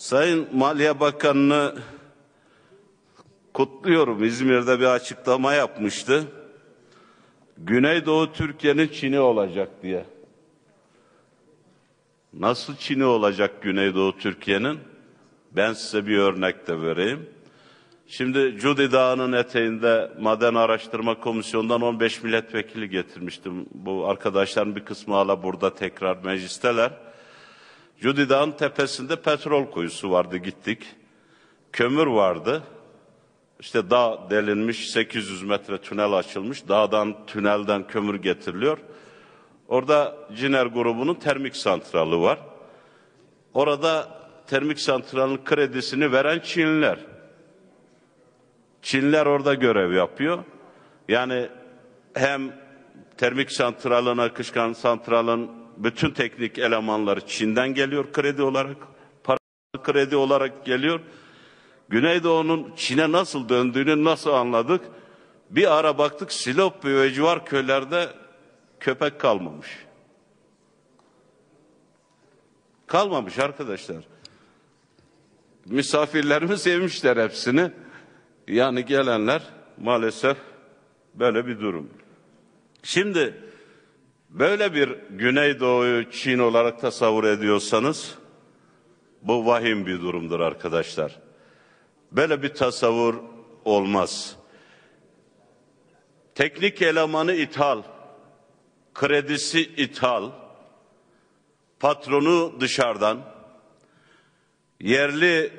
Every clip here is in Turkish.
Sayın Maliye Bakanı'nı kutluyorum. İzmir'de bir açıklama yapmıştı. Güneydoğu Türkiye'nin Çin'i olacak diye. Nasıl Çin'i olacak Güneydoğu Türkiye'nin? Ben size bir örnek de vereyim. Şimdi Cudi Dağı'nın eteğinde Maden Araştırma Komisyonu'ndan 15 milletvekili getirmiştim. Bu arkadaşların bir kısmı hala burada tekrar meclisteler. Cudi Dağı'nın tepesinde petrol kuyusu vardı gittik. Kömür vardı. İşte dağ delinmiş 800 metre tünel açılmış. Dağdan tünelden kömür getiriliyor. Orada Ciner grubunun termik santralı var. Orada termik santralın kredisini veren Çinliler. Çinliler orada görev yapıyor. Yani hem termik santralın, akışkan santralın bütün teknik elemanları Çin'den geliyor kredi olarak. Para kredi olarak geliyor. Güneydoğu'nun Çin'e nasıl döndüğünü nasıl anladık? Bir ara baktık Silop ve civar köylerde köpek kalmamış. Kalmamış arkadaşlar. Misafirlerimi sevmişler hepsini. Yani gelenler maalesef böyle bir durum. Şimdi böyle bir Güneydoğu'yu Çin olarak tasavvur ediyorsanız bu vahim bir durumdur arkadaşlar. Böyle bir tasavvur olmaz. Teknik elemanı ithal, kredisi ithal, patronu dışarıdan, yerli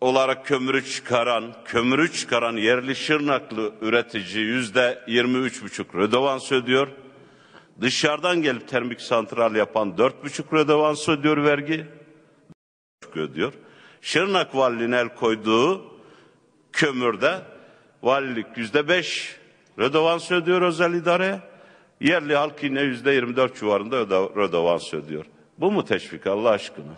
olarak kömürü çıkaran, kömürü çıkaran yerli Şırnaklı üretici yüzde yirmi üç buçuk redovans ödüyor. Dışarıdan gelip termik santral yapan dört buçuk redovans ödüyor vergi. ödüyor. Şırnak valiliğine el koyduğu kömürde valilik yüzde beş redovans ödüyor özel idareye. Yerli halk yine yüzde yirmi dört civarında redovans ödüyor. Bu mu teşvik Allah aşkına?